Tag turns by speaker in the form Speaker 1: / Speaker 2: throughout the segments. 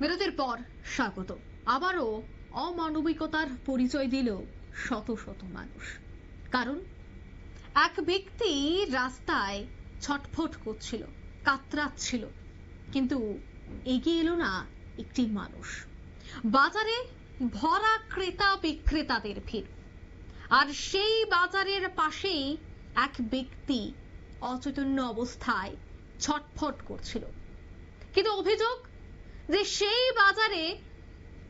Speaker 1: বিরতির পর স্বাগত। আবারও অমানবিকতার পরিচয় দিল শত শত মানুষ। কারণ, এক ব্যক্তি রাস্তায় ছটফট করছিল, কাতরাচ্ছিল, কিন্তু এগিয়ে এলো না একটি মানুষ। বাজারে ভরা ক্রেতা বিক্রেতাদের ভিড়। আর সেই বাজারের পাশেই এক ব্যক্তি অচৈতন্য অবস্থায় ছটফট করছিল। কিন্তু অভিযোগ যে সেই বাজারে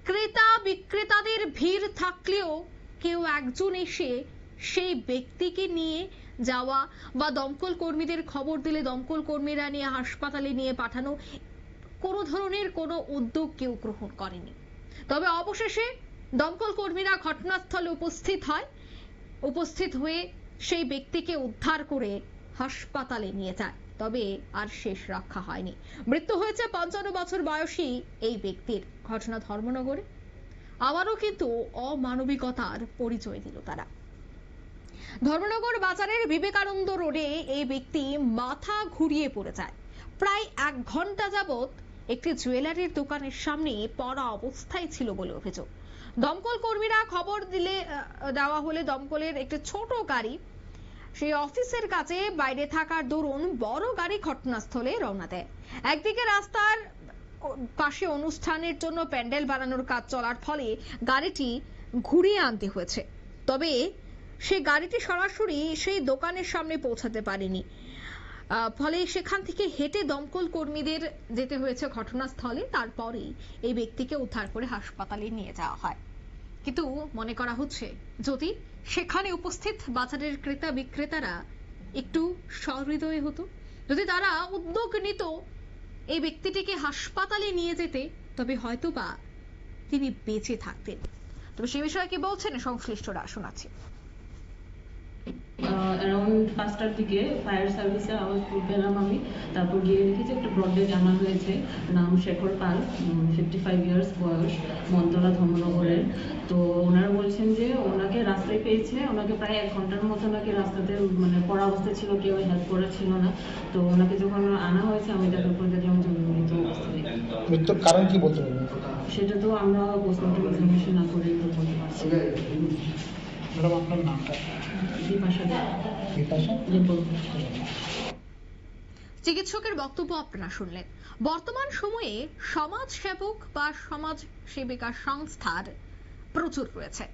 Speaker 1: ক্রেতা বিক্রেতাদের ভিড় থাকলেও কেউ একজন এসে সেই ব্যক্তিকে নিয়ে যাওয়া বা দমকল কর্মীদের খবর দিলে দমকল কর্মীরা নিয়ে হাসপাতালে নিয়ে পাঠানো, কোনো ধরনের কোনো উদ্যোগ কেউ গ্রহণ করেনি। তবে অবশেষে দমকল কর্মীরা ঘটনাস্থলে উপস্থিত হয়, উপস্থিত হয়ে সেই ব্যক্তিকে উদ্ধার করে হাসপাতালে নিয়ে যায়। তবে আর শেষ রক্ষা হয়নি। মৃত্যু হয়েছে পঞ্চান্ন বছর বয়সী এই ব্যক্তির। ঘটনা ধর্মনগরে। আবারও কিন্তু অমানবিকতার পরিচয় দিল তারা। ধর্মনগর বাজারের বিবেকানন্দ রোডে এই ব্যক্তি মাথা ঘুরিয়ে পড়ে যায়। প্রায় এক ঘণ্টা যাবত একটি জুয়েলারির দোকানের সামনে পড়া অবস্থায় ছিল বলে অভিযোগ। দমকল কর্মীরা খবর দিলে দেওয়া হলে দমকলের একটি ছোট গাড়ি সেই অফিসের কাছে বাইরে থাকার দরুন বড় গাড়ি ঘটনাস্থলে রওনা দেয়। একদিকে রাস্তার পাশে অনুষ্ঠানের জন্য প্যান্ডেল বানানোর কাজ চলার ফলে গাড়িটি ঘুরিয়ে আনতে হয়েছে। তবে সেই গাড়িটি সরাসরি সেই দোকানের সামনে পৌঁছাতে পারেনি। ফলে সেখান থেকে হেঁটে দমকল কর্মীদের যেতে হয়েছে ঘটনাস্থলে। তারপরেই এই ব্যক্তিকে উদ্ধার করে হাসপাতালে নিয়ে যাওয়া হয়। কিন্তু মনে করা হচ্ছে, যদি সেখানে উপস্থিত বাজারের ক্রেতা বিক্রেতারা একটু সহৃদয় হতো, যদি তারা উদ্যোগ নিত এই ব্যক্তিটিকে হাসপাতালে নিয়ে যেতে, তবে হয়তোবা তিনি বেঁচে থাকতেন। তবে সে বিষয়ে কি বলছেন? সংশ্লিষ্টরা শোনাচ্ছি।
Speaker 2: অ্যারাউন্ড পাঁচটার দিকে ফায়ার সার্ভিসের আওয়াজ পেলাম আমি। তারপর গিয়ে দেখি যে একটা ব্রডে জানা হয়েছে নাম Shekhar Pal fifty five years বয়স মন্তলা ধর্মনগরের। তো ওনারা বলছেন যে ওনাকে রাস্তায় পেয়েছে ওনাকে প্রায় এক ঘণ্টার মতো নাকি রাস্তাতে মানে পড়া অবস্থায় ছিল কেউ হেল্প করা ছিল না। তো ওনাকে যখন আনা হয়েছে আমি দেখার পর দেখলাম যে উনি মৃত অবস্থায়।
Speaker 3: মৃত্যুর কারণ কি বলতে
Speaker 2: সেটা তো আমরা পোস্টমর্টম এক্সামিনেশন না করেই তো বলতে পারছি।
Speaker 3: ম্যাডাম আপনার নামটা।
Speaker 1: চিকিৎসকের বক্তব্য আপনারা শুনলেন। বর্তমান সময়ে সমাজ সেবক বা সমাজ সেবিকা সংস্থার প্রচুর রয়েছে।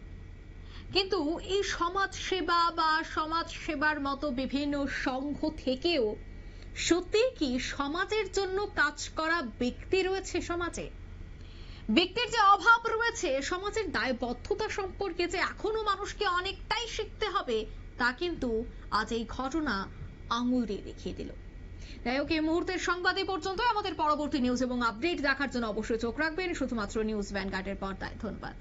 Speaker 1: কিন্তু এই সমাজ সেবা বা সমাজ সেবার মতো বিভিন্ন সংঘ থেকেও সত্যি কি সমাজের জন্য কাজ করা ব্যক্তি রয়েছে সমাজে? ব্যক্তির যে অভাব রয়েছে, সমাজের দায়বদ্ধতা সম্পর্কে যে এখনও মানুষকে অনেকটাই শিখতে হবে, তা কিন্তু আজ এই ঘটনা আঙুল দিয়ে দেখিয়ে দিল। যাই হোক, এই মুহূর্তের সংবাদ পর্যন্ত। আমাদের পরবর্তী নিউজ এবং আপডেট দেখার জন্য অবশ্যই চোখ রাখবেন। শুধুমাত্র নিউজ ভ্যানগার্ডের পর্দায়। ধন্যবাদ।